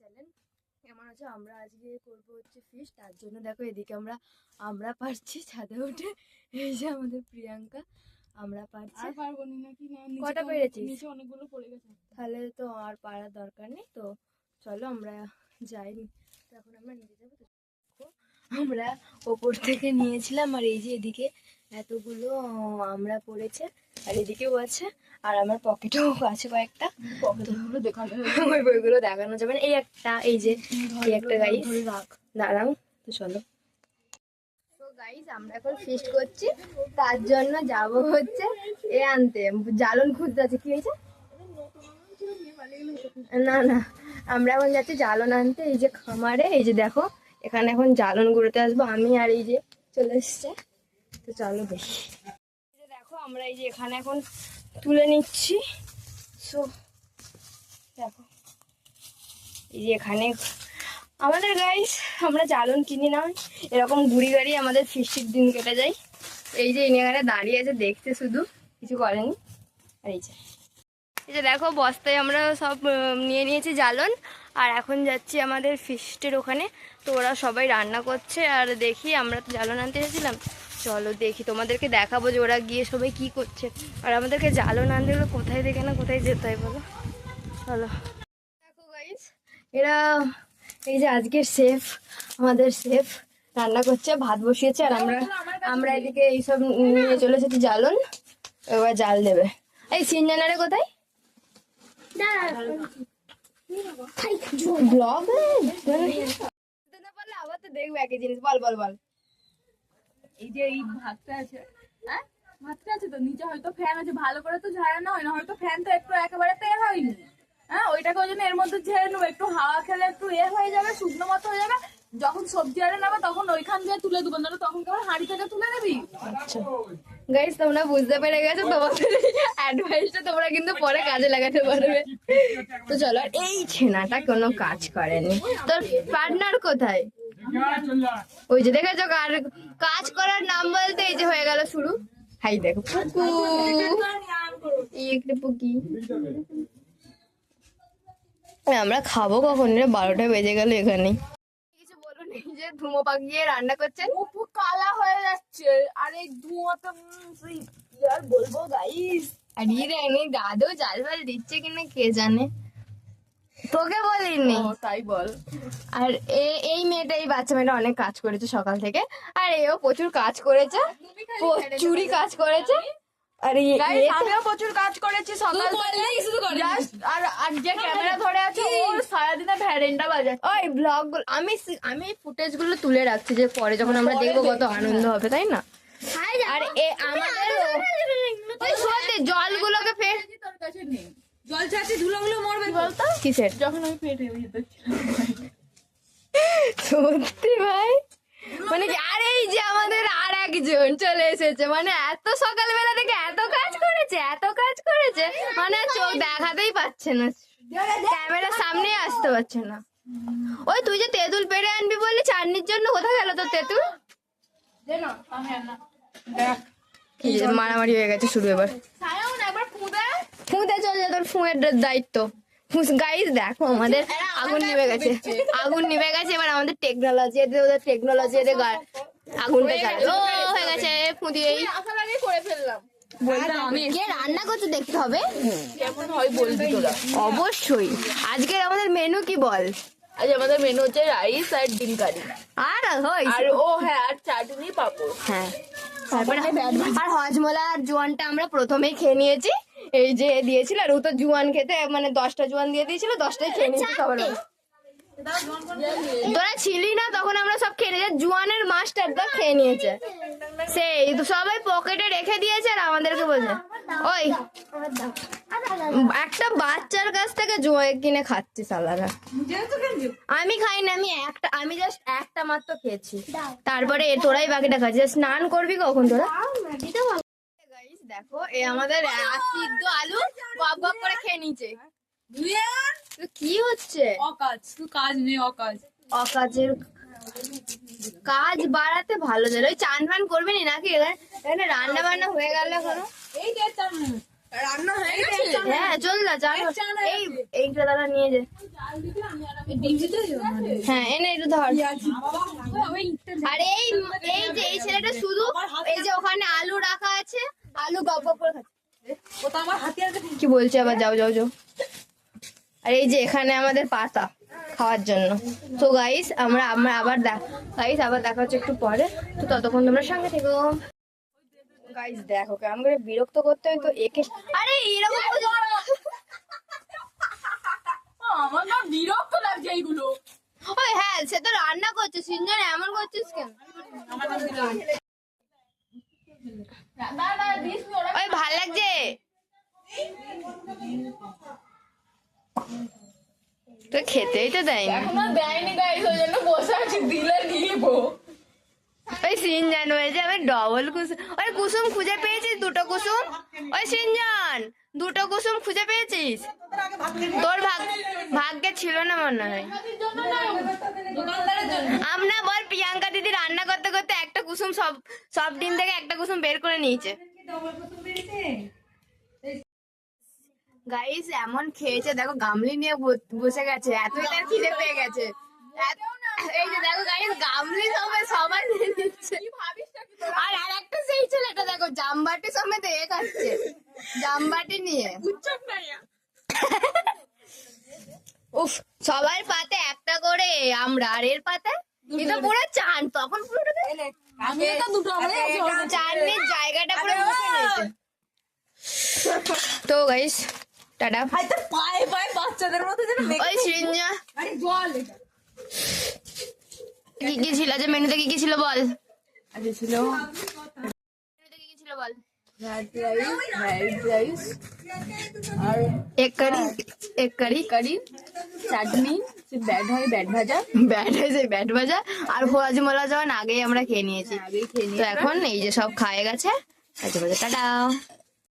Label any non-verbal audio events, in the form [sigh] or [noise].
Channel কেমন আছে? আমরা আজকে করব হচ্ছে ফিশ তার জন্য দেখো এদিকে আমরা আমরা পারছি ছাদে উঠে এই যে আমাদের প্রিয়াঙ্কা আমরা পারছি। আর পারব না নাকি? না কটা পেরেছিস? নিচে অনেকগুলো পড়ে গেছে। তাহলে তো আর পারার দরকার নেই তো চলো আমরা যাইনি। তো এখন আমরা নিচে যাব আমরা ওপর থেকে নিয়েছিলাম আর এই যে এদিকে এতগুলো আমরা পড়েছে। আর এদিকেও আছে আর আমার পকেটেও আছে কয়েকটা। পকেটগুলো দেখানো [laughs] ওই বইগুলো দেখানো যাবে। না এই একটা এই যে এই একটা গাইস দাঁড়াও তো চলো। তো গাইস আমরা এখন ফিস্ট করছি। তার জন্য যাব হচ্ছে এ আনতে। জ্বালন খুঁজতে আছে। কি হয়েছে? না না। আমরা এখন যাচ্ছি জ্বালন আনতে। এই যে খামারে এই যে দেখো এখানে এখন জ্বালন গুঁড়োতে আসব। আমি আর এই যে চলে এসছে। তো চলো দেখো। আমরা এই যে এখানে এখন তুলে নিচ্ছি। সো দেখো। এই যে এখানে আমাদের গাইস আমরা জ্বালন কিনি না। এরকম ঘুড়ি গাড়ি আমাদের ফিস্টির দিন কেটে যায়। এই যে ইনি এখানে দাঁড়িয়ে আছে, দেখতে শুধু। কিছু করেনি। আর এই যে। এই যে দেখো, বস্তায় আমরা সব নিয়ে নিয়েছি জ্বালন। আর এখন যাচ্ছি আমাদের ফিস্টের ওখানে। তো ওরা সবাই রান্না করছে। আর দেখি আমরা তো জ্বালন আনতে এসেছিলাম। চলো দেখি তোমাদেরকে দেখাবো যে ওরা গিয়ে সবাই কি করছে। আর আমাদেরকে জ্বালন আনতে গেলে কোথায় দেখে না কোথায় যেতে হয় বলো? চলো। দেখো গাইস এরা এই যে আজকে শেফ আমাদের শেফ রান্না করছে ভাত বসিয়েছে আর আমরা আমরা এদিকে এইসব নিয়ে চলে এসেছি জ্বালন এবার জাল দেবে। এই সিনজানারে কোথায়? ব্লগ? পারলে আবার তো দেখবে একই জিনিস। বল বল বল। এই যে এই ভাতটা আছে হ্যাঁ? ভাতটা আছে তো, নিচে হয়তো ফ্যান আছে, ভালো করে তো ঝাড়ানো হয় না হয়তো ফ্যান তো একটু একেবারে তো হয়নি। হ্যাঁ? ওইটাকে ওই জন্য এর মধ্যে ঝেড়ে নেব, একটু হাওয়া খেলে একটু এ হয়ে যাবে, শুকনো মতো হয়ে যাবে, যখন সবজি আরে নেবে তখন ওইখান দিয়ে তুলে দেবো না তখন কেমন হাঁড়ি থেকে তুলে নেবি আচ্ছা। গাইস তোমরা বুঝতে পেরে গেছো, তোমাদের অ্যাডভাইসটা তোমরা কিন্তু পরে কাজে লাগাতে পারবে। তো চলো, এই ছেনাটা কোনো কাজ করেনি। তোর পার্টনার কোথায়? ওই যে দেখেছ আর কাজ করার নাম বলতে এই যে হয়ে গেল শুরু। হাই দেখো পুকু। এই একটা পুকি। আমরা খাব কখন রে? বারোটা বেজে গেল এখানে। কিছু বলুন এই যে ধুমো পাকিয়ে রান্না করছেন? উপু কালা হয়ে যাচ্ছে। আর এই সেই কি আর বলব গাইস আর ই রেনি দাদু জাল ফাল দিচ্ছে কিনা কে জানে? তোকে বলিনি? তাই বল। আর এই মেয়েটা এই বাচ্চা মেয়েটা অনেক কাজ করেছে সকাল থেকে। আর এও প্রচুর কাজ করেছে। প্রচুরই কাজ করেছে। আর আমিও প্রচুর কাজ করেছি সকাল আর আর যে ক্যামেরা ধরে আছে ও সারাদিনে ভ্যারেন্ডা বাজাচ্ছে। ওই ব্লগ আমি আমি ফুটেজগুলো তুলে রাখছি যে পরে যখন আমরা দেখব কত আনন্দ হবে তাই না আর এ আমাদের ওই সত্যি জলগুলোকে ফের তোর কাছে নেই চাচ্ছি ধুলোগুলো মরবে বলতো? কিসের? যখন আমি পেটে ভিতর [laughs] সত্যি ভাই? মানে কি আর এই যে আমাদের আর একজন চলে এসেছে মানে এত সকালবেলা থেকে এত কাজ করেছে এত কাজ করেছে মানে চোখ দেখাতেই পাচ্ছে না। ক্যামেরার সামনে আসতে পারছে না। ওই তুই যে তেঁতুল পেড়ে আনবি বললি চাটনির জন্য কোথায় গেল তোর তেঁতুল? দেখ। মারামারি হয়ে গেছে শুরু এবার। ফুঁতে চলে যা তোর ফুঁয়ের দায়িত্ব। গাইজ দেখো আমাদের আগুন নিভে গেছে। আগুন নিভে গেছে এবার আমাদের টেকনোলজি এদের ওদের টেকনোলজি এদের আগুনটা জ্বালে ও হয়ে গেছে। ফুঁদিয়েই করে ফেললাম। রান্না করছে দেখতে হবে? হয় অবশ্যই। আজকের আমাদের মেনু কি বল? আজ আমাদের মেনু হচ্ছে রাইস আর ডিম কারি। আর হই আর ও হ্যাঁ আর চাটনি পাপড়। হ্যাঁ। আর হজমলা আর জোয়ানটা আমরা প্রথমেই খেয়ে নিয়েছি। এই যে দিয়েছিল আর ও তো জোয়ান খেতে মানে দশটা জোয়ান দিয়ে দিয়েছিল দশটাই খেয়ে নিয়েছি সবার তোরা ছিলি না তখন আমরা সব খেয়ে নিয়েছি। মাস্টার তো খেয়ে নিয়েছে। সেই সবাই পকেটে রেখে দিয়েছে আর আমাদেরকে বলছে। ওই। একটা বাচ্চার কাছ থেকে জোয়া কিনে খাচ্ছি সালারা। আমি খাই না, আমি একটা, আমি জাস্ট একটা মাত্র খেয়েছি। তারপরে তোরাই বাকিটা খাচ্ছিস স্নান করবি কখন তোরা? দেখো, এ আমাদের সিদ্ধ আলু গপ গপ করে খেয়ে নিচে কি হচ্ছে? অকাজ কাজ নেই অকাজ অকাজের কাজ বাড়াতে ভালো যায় ওই চান ফান করবি নি নাকি? এখানে রান্না বান্না হয়ে গেল এখনও। এই যে রান্না হয়ে গেছে। হ্যাঁ চল না চল। এই এইটা দাদা নিয়ে যে। হ্যাঁ এনে একটু ধর। আর এই এই যে এই ছেলেটা শুধু এই যে ওখানে আলু রাখা আছে আলু গপ গপ করে খাচ্ছে। কি বলছে আবার? যাও যাও যাও। আর এই যে এখানে আমাদের পাতা খাওয়ার জন্য। তো গাইস আমরা আমরা আবার দেখ গাইস আবার দেখা হচ্ছে একটু পরে। তো ততক্ষণ তোমরা সঙ্গে থেকো। গাইস দেখো কেমন করে বিরক্ত করতে হয় তো একে আরে এরকম আমার না বিরক্ত লাগছে এইগুলো। ওই হ্যাঁ সে তো রান্না করছে সিনজন এমন করছিস কেন? ওই ভালো লাগছে? তো খেতেই তো দেয়নি। এখনও দেয়নি গাইস ওই জন্য বসে আছি দিলে নিবো ওই সিনজান হয়েছে আমি ডবল কুসুম। ওই কুসুম খুঁজে পেয়েছিস? দুটো কুসুম? ওই সিনজান, দুটো কুসুম খুঁজে পেয়েছিস? তোর ভাগ ভাগ্যে ছিল না মনে হয়। আমরা বল প্রিয়াঙ্কা দিদি রান্না করতে করতে একটা কুসুম সব সব দিন থেকে একটা কুসুম বের করে নিয়েছে। গাইস এমন খেয়েছে, দেখো গামলি নিয়ে বসে গেছে। এতই তার খিদে পেয়ে গেছে। এই যে দেখো গাইস গামলি সবাই সবাই নিয়ে নিচ্ছে। আর আর একটা সেই ছেলেটা দেখো জামবাটি সমেত এ খাচ্ছে। জামবাটি নিয়ে। উচ্চক উফ সবার পাতে একটা করে আমরা আর এর পাতে? এটা পুরো চান তখন পুরো আমি তো দুটো আমার জায়গাটা পুরো তো গাইস টাটা। হয়তো পায়ে পায়ে বাচ্চাদের মতো যেন ওই সিরিঞ্জা। জল কি কি ছিল? যে মেনুতে কি কি ছিল বল? আচ্ছা ছিল? বল আর এক কারি এক কারি। কারি চাটনি ব্যাট হয় ব্যাট ভাজা। ব্যাট ব্যাট ভাজা। আর হজমলা যখন আগেই আমরা খেয়ে নিয়েছি। তো এখন এই যে সব খায়ে গেছে। আচ্ছা টাটা।